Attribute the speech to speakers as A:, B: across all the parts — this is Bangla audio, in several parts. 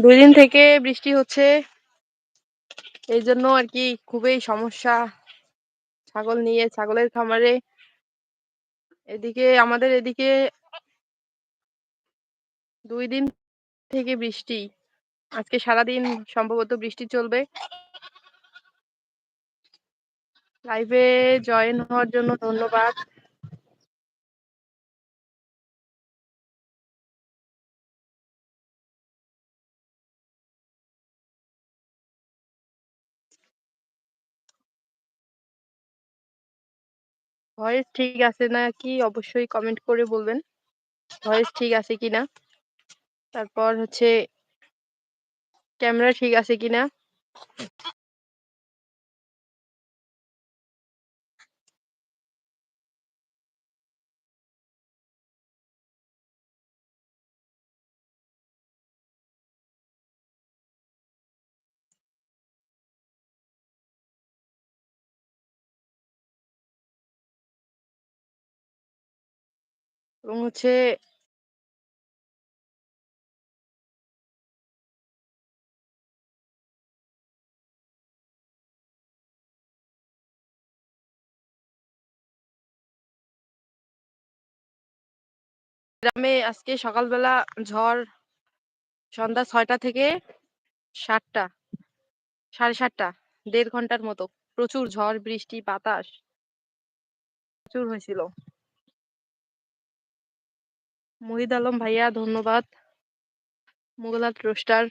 A: দুই দিন থেকে বৃষ্টি হচ্ছে। এই জন্য আর কি খুবই সমস্যা। ছাগল নিয়ে, ছাগলের খামারে। এদিকে, আমাদের এদিকে দুই দিন থেকে বৃষ্টি। আজকে সারাদিন সম্ভবত বৃষ্টি চলবে। লাইভে জয়েন হওয়ার জন্য ধন্যবাদ। ভয়েস ঠিক আছে না কি অবশ্যই কমেন্ট করে বলবেন। ভয়েস ঠিক আছে কিনা? তারপর হচ্ছে ক্যামেরা ঠিক আছে কিনা? এবং হচ্ছে গ্রামে আজকে সকালবেলা ঝড়, সন্ধ্যা ছয়টা থেকে সাতটা, সাড়ে সাতটা, দেড় ঘণ্টার মতো প্রচুর ঝড়, বৃষ্টি, বাতাস প্রচুর হয়েছিল। মহিদ আলম ভাইয়া, ধন্যবাদ। মুগলাত রোস্টার।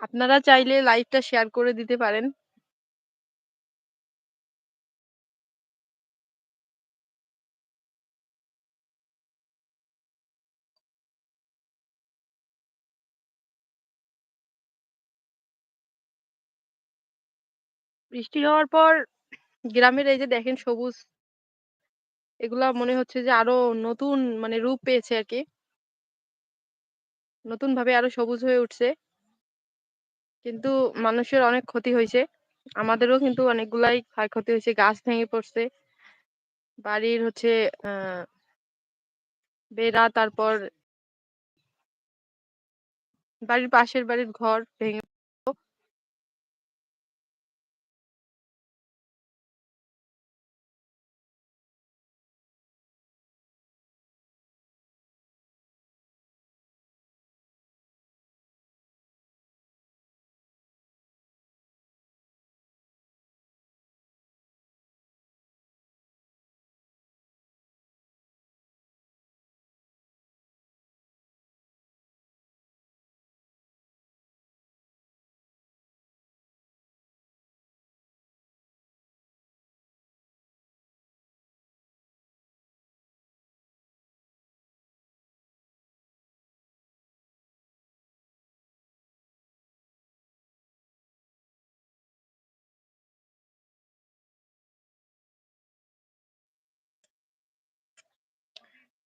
A: আপনারা চাইলে লাইভটা শেয়ার করে দিতে পারেন। বৃষ্টি হওয়ার পর গ্রামের এই যে দেখেন সবুজ এগুলা মনে হচ্ছে যে আরও নতুন মানে রূপ পেয়েছে আর কি। নতুন ভাবে আরও সবুজ হয়ে উঠছে। কিন্তু মানুষের অনেক ক্ষতি হয়েছে। আমাদেরও কিন্তু অনেকগুলাই ক্ষয়ক্ষতি হয়েছে। গাছ ভেঙে পড়ছে। বাড়ির হচ্ছে বেড়া, তারপর বাড়ির পাশের বাড়ির ঘর ভেঙে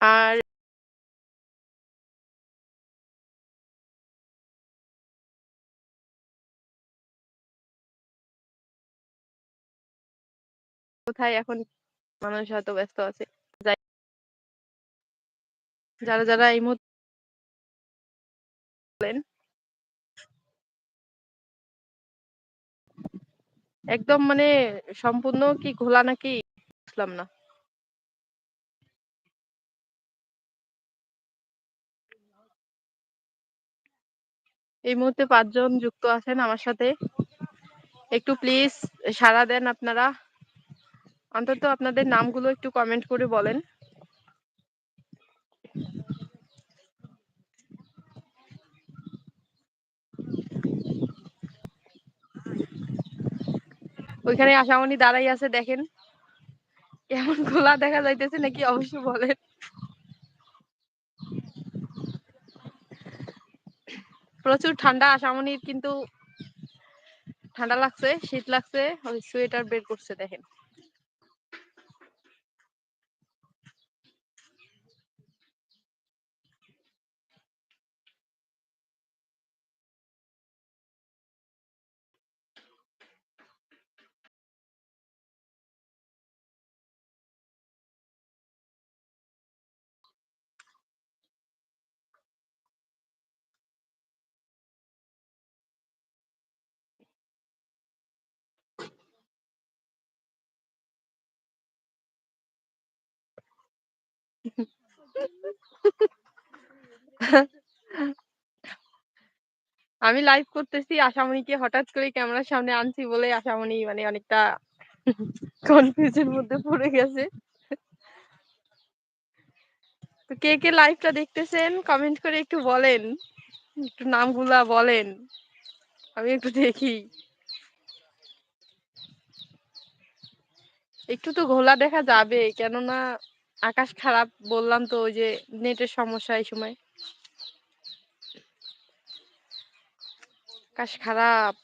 A: আর কোথায় এখন মানুষ হয়তো ব্যস্ত আছে। যারা যারা এই মুহূর্তে একদম মানে সম্পূর্ণ কি ঘোলা নাকি, বুঝলাম না। এই মুহূর্তে পাঁচজন যুক্ত আছেন আমার সাথে। একটু প্লিজ সাড়া দেন আপনারা। অন্তত আপনাদের নামগুলো একটু কমেন্ট করে বলেন। ওইখানে আশামণি দাঁড়াই আছে, দেখেন। কেমন খোলা দেখা যাইতেছে, নাকি অবশ্যই বলেন। প্রচুর ঠান্ডা আসামনির কিন্তু ঠান্ডা লাগছে শীত লাগছে ওই সোয়েটার বের করছে দেখেন। আমি লাইভ করতেছি আশামণিকে, হঠাৎ করে ক্যামেরার সামনে আনছি বলে আশামণি মানে অনেকটা কনফিউজের মধ্যে পড়ে গেছে। তো কে কে লাইভটা দেখতেছেন কমেন্ট করে একটু বলেন। একটু নামগুলা বলেন। আমি একটু দেখি। একটু তো ঘোলা দেখা যাবে, কেননা আকাশ খারাপ বললাম তো ওই যে নেটের সমস্যা এই সময়। আকাশ খারাপ।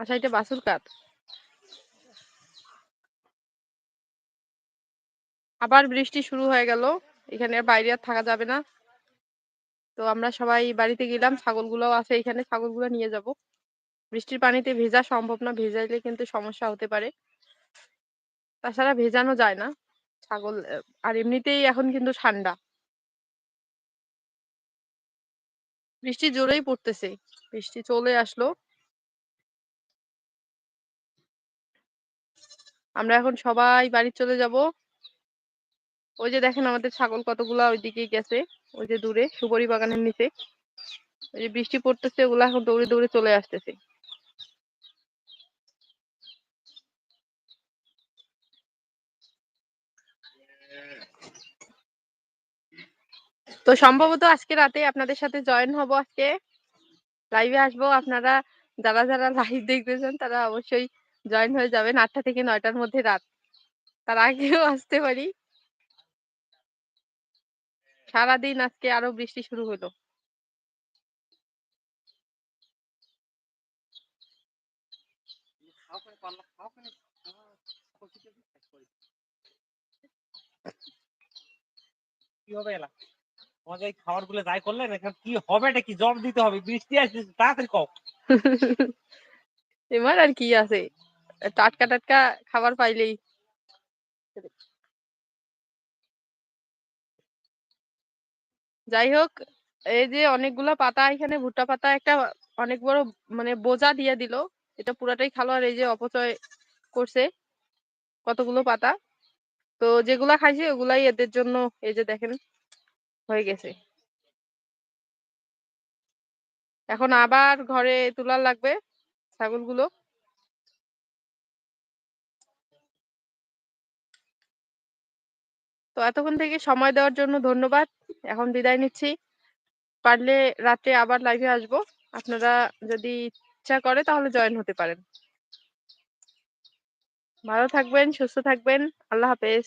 A: আচ্ছা এটা বাসুর কাঠ আবার বৃষ্টি শুরু হয়ে গেল, এখানে বাইরে আর থাকা যাবে না। তো আমরা সবাই বাড়িতে গেলাম, ছাগলগুলোও আছে এখানে, ছাগলগুলো নিয়ে যাব। বৃষ্টির পানিতে ভেজা সম্ভব না, ভেজাইলে কিন্তু সমস্যা হতে পারে। তাছাড়া ভেজানো যায় না, ছাগল আর এমনিতেই এখন কিন্তু ঠান্ডা। বৃষ্টি জোরেই পড়তেছে, বৃষ্টি চলে আসলো। আমরা এখন সবাই বাড়ি চলে যাব। ওই যে দেখেন আমাদের ছাগল কতগুলা ওইদিকে গেছে। ওই যে দূরে সুবরি বাগানের নিচে। ওই যে বৃষ্টি পড়তেছে, ওগুলা এখন দৌড়ে দৌড়ে চলে আসতেছে। তো সম্ভবত আজকে রাতে আপনাদের সাথে জয়েন হব আজকে। লাইভে আসব, আপনারা যারা যারা লাইভ দেখতেছেন তারা অবশ্যই জয়েন হয়ে যাবেন আটটা থেকে নয়টার মধ্যে রাত। তার আগেও আসতে পারি। সারাদিন আজকে আরও বৃষ্টি শুরু হলো।
B: কি হবে এলা? তোমাদের খাবারগুলো যাই করলেন এখন কি হবে এটা কি জব দিতে হবে? বৃষ্টি আসছে তাড়াতাড়ি কও
A: এবার আর কি আছে? টাটকা টাটকা খাবার পাইলেই। যাই হোক, এই যে অনেকগুলা পাতা, এখানে ভুট্টা পাতা একটা অনেক বড় মানে বোঝা দিয়ে দিল। এটা পুরাটাই খালো আর এই যে অপচয় করছে কতগুলো পাতা। তো যেগুলা খাইছে ওগুলাই এদের জন্য এই যে দেখেন হয়ে গেছে। এখন আবার ঘরে তোলা লাগবে ছাগলগুলো। তো এতক্ষণ থেকে সময় দেওয়ার জন্য ধন্যবাদ। এখন বিদায় নিচ্ছি। পারলে রাতে আবার লাইভে আসব। আপনারা যদি ইচ্ছা করে তাহলে জয়েন হতে পারেন। ভালো থাকবেন, সুস্থ থাকবেন। আল্লাহ হাফেজ।